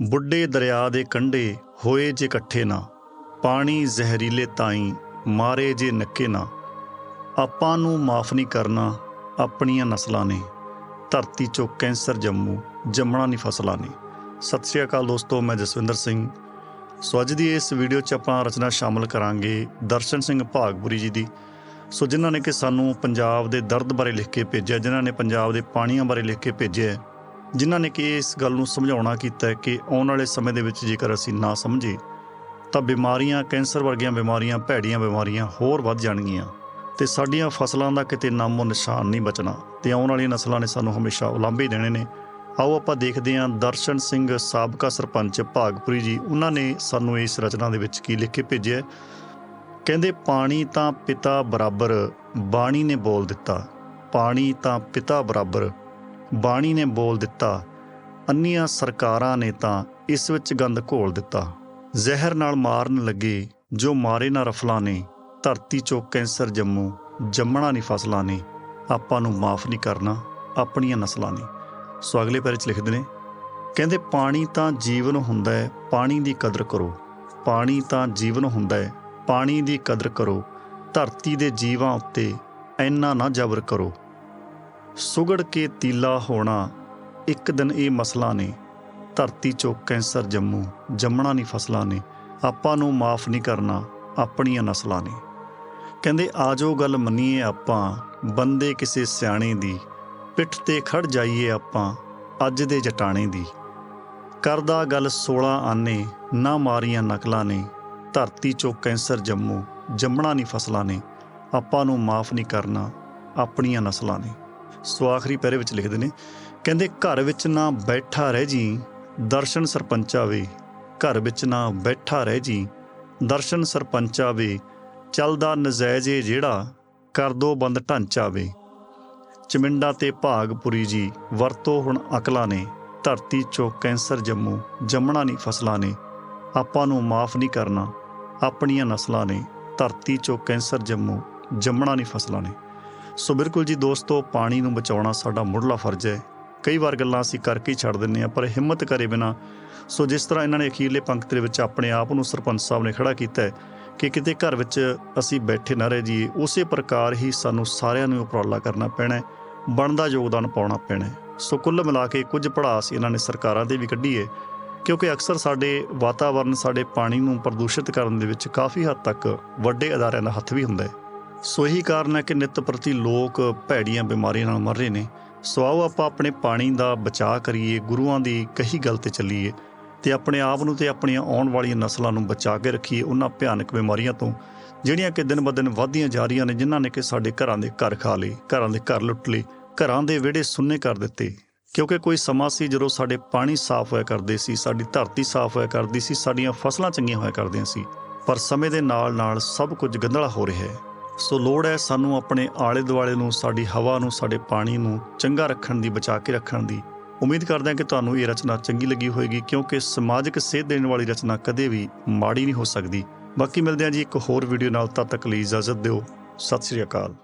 ਬੁੱਢੇ ਦਰਿਆ ਦੇ ਕੰਢੇ ਹੋਏ ਜੇ ਇਕੱਠੇ ਨਾ, ਪਾਣੀ ਜ਼ਹਿਰੀਲੇ ਤਾਈ ਮਾਰੇ ਜੇ ਨੱਕੇ ਨਾ। ਆਪਾਂ ਨੂੰ ਮਾਫ ਨਹੀਂ ਕਰਨਾ ਆਪਣੀਆਂ ਨਸਲਾਂ ਨੇ, ਧਰਤੀ ਚੋਂ ਕੈਂਸਰ ਜੰਮੂ ਜੰਮਣਾ ਨਹੀਂ ਫਸਲਾਂ ਨੇ। ਸਤਿ ਸ਼੍ਰੀ ਅਕਾਲ ਦੋਸਤੋ, ਮੈਂ ਜਸਵਿੰਦਰ ਸਿੰਘ। ਸੋ ਅੱਜ ਦੀ ਇਸ ਵੀਡੀਓ 'ਚ ਆਪਾਂ ਰਚਨਾ ਸ਼ਾਮਲ ਕਰਾਂਗੇ ਦਰਸ਼ਨ ਸਿੰਘ ਭਾਗਪੁਰੀ ਜੀ ਦੀ। ਸੋ ਜਿਨ੍ਹਾਂ ਨੇ ਕਿ ਸਾਨੂੰ ਪੰਜਾਬ ਦੇ ਦਰਦ ਬਾਰੇ ਲਿਖ ਕੇ ਭੇਜਿਆ, ਜਿਨ੍ਹਾਂ ਨੇ ਪੰਜਾਬ ਦੇ ਪਾਣੀਆਂ ਬਾਰੇ ਲਿਖ ਕੇ ਭੇਜਿਆ ਜਿਨ੍ਹਾਂ ਨੇ ਕਿ ਇਸ ਗੱਲ ਨੂੰ ਸਮਝਾਉਣਾ ਕੀਤਾ ਕਿ ਆਉਣ ਵਾਲੇ ਸਮੇਂ ਦੇ ਵਿੱਚ ਜੇਕਰ ਅਸੀਂ ਨਾ ਸਮਝੇ, ਤਾਂ ਬਿਮਾਰੀਆਂ, ਕੈਂਸਰ ਵਰਗੀਆਂ ਬਿਮਾਰੀਆਂ, ਭੈੜੀਆਂ ਬਿਮਾਰੀਆਂ ਹੋਰ ਵੱਧ ਜਾਣਗੀਆਂ ਤੇ ਸਾਡੀਆਂ ਫਸਲਾਂ ਦਾ ਕਿਤੇ ਨਾਮੋ ਨਿਸ਼ਾਨ ਨਹੀਂ ਬਚਣਾ ਤੇ ਆਉਣ ਵਾਲੀਆਂ ਨਸਲਾਂ ਨੇ ਸਾਨੂੰ ਹਮੇਸ਼ਾ ਉਲਾਂਭੇ ਦੇਣੇ ਨੇ। ਆਓ ਆਪਾਂ ਦੇਖਦੇ ਹਾਂ ਦਰਸ਼ਨ ਸਿੰਘ ਸਾਬਕਾ ਸਰਪੰਚ ਭਾਗਪੁਰੀ ਜੀ, ਉਹਨਾਂ ਨੇ ਸਾਨੂੰ ਇਸ ਰਚਨਾ ਦੇ ਵਿੱਚ ਕੀ ਲਿਖ ਕੇ ਭੇਜਿਆ ਕਹਿੰਦੇ, ਪਾਣੀ ਤਾਂ ਪਿਤਾ ਬਰਾਬਰ ਬਾਣੀ ਨੇ ਬੋਲ ਦਿੱਤਾ, ਪਾਣੀ ਤਾਂ ਪਿਤਾ ਬਰਾਬਰ ਬਾਣੀ ਨੇ ਬੋਲ ਦਿੱਤਾ ਅੰਨੀਆਂ ਸਰਕਾਰਾਂ ਨੇ ਤਾਂ ਇਸ ਵਿੱਚ ਗੰਦ ਘੋਲ ਦਿੱਤਾ। ਜ਼ਹਿਰ ਨਾਲ ਮਾਰਨ ਲੱਗੇ ਜੋ ਮਾਰੇ ਨਾ ਰਫਲਾਂ ਨੇ ਧਰਤੀ ਚੋਂ ਕੈਂਸਰ ਜੰਮੂ, ਜੰਮਣਾ ਨਹੀਂ ਫਸਲਾਂ ਨੇ ਆਪਾਂ ਨੂੰ ਮਾਫ ਨਹੀਂ ਕਰਨਾ, ਆਪਣੀਆਂ ਨਸਲਾਂ ਨੇ। ਸੋ ਅਗਲੇ ਪੈਰੇ 'ਚ ਲਿਖਦੇ ਨੇ, ਕਹਿੰਦੇ ਪਾਣੀ ਤਾਂ ਜੀਵਨ ਹੁੰਦਾ ਹੈ, ਪਾਣੀ ਦੀ ਕਦਰ ਕਰੋ। ਪਾਣੀ ਤਾਂ ਜੀਵਨ ਹੁੰਦਾ ਹੈ, ਪਾਣੀ ਦੀ ਕਦਰ ਕਰੋ। ਧਰਤੀ ਦੇ ਜੀਵਾਂ ਉੱਤੇ ਐਨਾ ਨਾ ਜ਼ਬਰ ਕਰੋ। ਸੁਗੜ ਕੇ ਤੀਲਾ ਹੋਣਾ। ਇੱਕ ਦਿਨ ਇਹ ਮਸਲਾ ਨੇ। ਧਰਤੀ ਚੋਂ ਕੈਂਸਰ ਜੰਮੂ, ਜੰਮਣਾ ਨਹੀਂ ਫਸਲਾਂ ਨੇ। ਆਪਾਂ ਨੂੰ ਮਾਫ ਨਹੀਂ ਕਰਨਾ, ਆਪਣੀਆਂ ਨਸਲਾਂ ਨੇ। ਕਹਿੰਦੇ, ਆਜੋ ਗੱਲ ਮੰਨੀਏ ਆਪਾਂ, ਬੰਦੇ ਕਿਸੇ ਸਿਆਣੇ ਦੀ। ਪਿੱਠ ਤੇ ਖੜ ਜਾਈਏ ਆਪਾਂ, ਅੱਜ ਦੇ ਜਟਾਣੇ ਦੀ। ਕਰਦਾ ਗੱਲ 16 ਆਨੇ, ਨਾ ਮਾਰੀਆਂ ਨਕਲਾਂ ਨੇ। ਧਰਤੀ ਚੋਂ ਕੈਂਸਰ ਜੰਮੂ, ਜੰਮਣਾ ਨਹੀਂ ਫਸਲਾਂ ਨੇ। ਆਪਾਂ ਨੂੰ ਮਾਫ ਨਹੀਂ ਕਰਨਾ, ਆਪਣੀਆਂ ਨਸਲਾਂ ਨੇ। ਸੋ ਆਖਰੀ ਪੈਰੇ ਵਿੱਚ ਲਿਖਦੇ ਨੇ, ਕਹਿੰਦੇ ਘਰ ਵਿੱਚ ਨਾ ਬੈਠਾ ਰਹਿ ਜੀ, ਦਰਸ਼ਨ ਸਰਪੰਚਾ ਵੇ ਘਰ ਵਿੱਚ ਨਾ ਬੈਠਾ ਰਹਿ ਜੀ, ਦਰਸ਼ਨ ਸਰਪੰਚਾ ਵੇ ਚੱਲਦਾ ਨਜਾਇਜ਼ੇ ਜਿਹੜਾ, ਕਰ ਦੋ ਬੰਦ ਢਾਂਚਾ ਵੇ ਚਮਿੰਡਾ ਤੇ ਭਾਗਪੁਰੀ ਜੀ, ਵਰਤੋ ਹੁਣ ਅਕਲਾਂ ਨੇ। ਧਰਤੀ ਚੋਂ ਕੈਂਸਰ ਜੰਮੂ, ਜੰਮਣਾ ਨਹੀਂ ਫਸਲਾਂ ਨੇ। ਆਪਾਂ ਨੂੰ ਮਾਫ ਨਹੀਂ ਕਰਨਾ, ਆਪਣੀਆਂ ਨਸਲਾਂ ਨੇ। ਧਰਤੀ ਚੋਂ ਕੈਂਸਰ ਜੰਮੂ, ਜੰਮਣਾ ਨਹੀਂ ਫਸਲਾਂ ਨੇ। ਸੋ ਬਿਲਕੁਲ ਜੀ ਦੋਸਤੋ, ਪਾਣੀ ਨੂੰ ਬਚਾਉਣਾ ਸਾਡਾ ਮੁੱਢਲਾ ਫਰਜ਼ ਹੈ। ਕਈ ਵਾਰ ਗੱਲਾਂ ਅਸੀਂ ਕਰਕੇ ਹੀ ਛੱਡ ਦਿੰਦੇ ਹਾਂ, ਪਰ ਹਿੰਮਤ ਕਰੇ ਬਿਨਾ। ਸੋ ਜਿਸ ਤਰ੍ਹਾਂ ਇਹਨਾਂ ਨੇ ਅਖੀਰਲੇ ਪੰਕਤੀ ਦੇ ਵਿੱਚ ਆਪਣੇ ਆਪ ਨੂੰ ਸਰਪੰਚ ਸਾਹਿਬ ਨੇ ਖੜਾ ਕੀਤਾ ਹੈ ਕਿ ਕਿਤੇ ਘਰ ਵਿੱਚ ਅਸੀਂ ਬੈਠੇ ਨਾ ਰਹਿ ਜਾਈਏ ਉਸੇ ਪ੍ਰਕਾਰ ਹੀ ਸਾਨੂੰ ਸਾਰਿਆਂ ਨੂੰ ਉਪਰਾਲਾ ਕਰਨਾ ਪੈਣਾ ਹੈ, ਬਣਦਾ ਯੋਗਦਾਨ ਪਾਉਣਾ ਪੈਣਾ ਸੋ ਕੁੱਲ ਮਿਲਾ ਕੇ ਕੁਝ ਪੜਾਸ ਇਹਨਾਂ ਨੇ ਸਰਕਾਰਾਂ ਦੇ ਵੀ ਕੱਢੀ ਹੈ, ਕਿਉਂਕਿ ਅਕਸਰ ਸਾਡੇ ਵਾਤਾਵਰਣ ਸਾਡੇ ਪਾਣੀ ਨੂੰ ਪ੍ਰਦੂਸ਼ਿਤ ਕਰਨ ਦੇ ਵਿੱਚ ਕਾਫੀ ਹੱਦ ਤੱਕ ਵੱਡੇ ਅਦਾਰਿਆਂ ਦਾ ਹੱਥ ਵੀ ਹੁੰਦਾ ਹੈ। ਸੋ ਇਹੀ ਕਾਰਨ ਹੈ ਕਿ ਨਿਤ ਪ੍ਰਤੀ ਲੋਕ ਭੈੜੀਆਂ ਬਿਮਾਰੀਆਂ ਨਾਲ ਮਰ ਰਹੇ ਨੇ। ਸੋ ਆਓ ਆਪਾਂ ਆਪਣੇ ਪਾਣੀ ਦਾ ਬਚਾਅ ਕਰੀਏ, ਗੁਰੂਆਂ ਦੀ ਕਹੀ ਗੱਲ ਤੇ ਚੱਲੀਏ ਤੇ ਆਪਣੇ ਆਪ ਨੂੰ ਤੇ ਆਪਣੀਆਂ ਆਉਣ ਵਾਲੀਆਂ ਨਸਲਾਂ ਨੂੰ ਬਚਾ ਕੇ ਰੱਖੀਏ ਉਹਨਾਂ ਭਿਆਨਕ ਬਿਮਾਰੀਆਂ ਤੋਂ, ਜਿਹੜੀਆਂ ਕਿ ਦਿਨ ਬ ਦਿਨ ਵਧਦੀਆਂ ਜਾ ਰਹੀਆਂ ਨੇ, ਜਿਨ੍ਹਾਂ ਨੇ ਕਿ ਸਾਡੇ ਘਰਾਂ ਦੇ ਘਰ ਖਾ ਲਏ, ਘਰਾਂ ਦੇ ਘਰ ਲੁੱਟ ਲਏ, ਘਰਾਂ ਦੇ ਵਿਹੜੇ ਸੁੰਨੇ ਕਰ ਦਿੱਤੇ। ਕਿਉਂਕਿ ਕੋਈ ਸਮਾਂ ਸੀ ਜਦੋਂ ਸਾਡੇ ਪਾਣੀ ਸਾਫ਼ ਹੋਇਆ ਕਰਦੇ ਸੀ, ਸਾਡੀ ਧਰਤੀ ਸਾਫ਼ ਹੋਇਆ ਕਰਦੀ ਸੀ, ਸਾਡੀਆਂ ਫਸਲਾਂ ਚੰਗੀਆਂ ਹੋਇਆ ਕਰਦੀਆਂ ਸੀ। ਪਰ ਸਮੇਂ ਦੇ ਨਾਲ ਨਾਲ ਸਭ ਕੁਝ ਗੰਧਲਾ ਹੋ ਰਿਹਾ ਹੈ। ਸੋ ਲੋੜ ਹੈ ਸਾਨੂੰ ਆਪਣੇ ਆਲੇ ਦੁਆਲੇ ਨੂੰ, ਸਾਡੀ ਹਵਾ ਨੂੰ, ਸਾਡੇ ਪਾਣੀ ਨੂੰ ਚੰਗਾ ਰੱਖਣ ਦੀ, ਬਚਾ ਕੇ ਰੱਖਣ ਦੀ ਉਮੀਦ ਕਰਦੇ ਹਾਂ ਕਿ ਤੁਹਾਨੂੰ ਇਹ ਰਚਨਾ ਚੰਗੀ ਲੱਗੀ ਹੋਵੇਗੀ, ਕਿਉਂਕਿ ਸਮਾਜਿਕ ਸੇਧ ਦੇਣ ਵਾਲੀ ਰਚਨਾ ਕਦੇ ਵੀ ਮਾੜੀ ਨਹੀਂ ਹੋ ਸਕਦੀ। ਬਾਕੀ ਮਿਲਦੇ ਹਾਂ ਜੀ ਇੱਕ ਹੋਰ ਵੀਡੀਓ ਨਾਲ, ਤਦ ਤੱਕ ਲਈ ਇਜਾਜ਼ਤ ਦਿਓ। ਸਤਿ ਸ਼੍ਰੀ ਅਕਾਲ।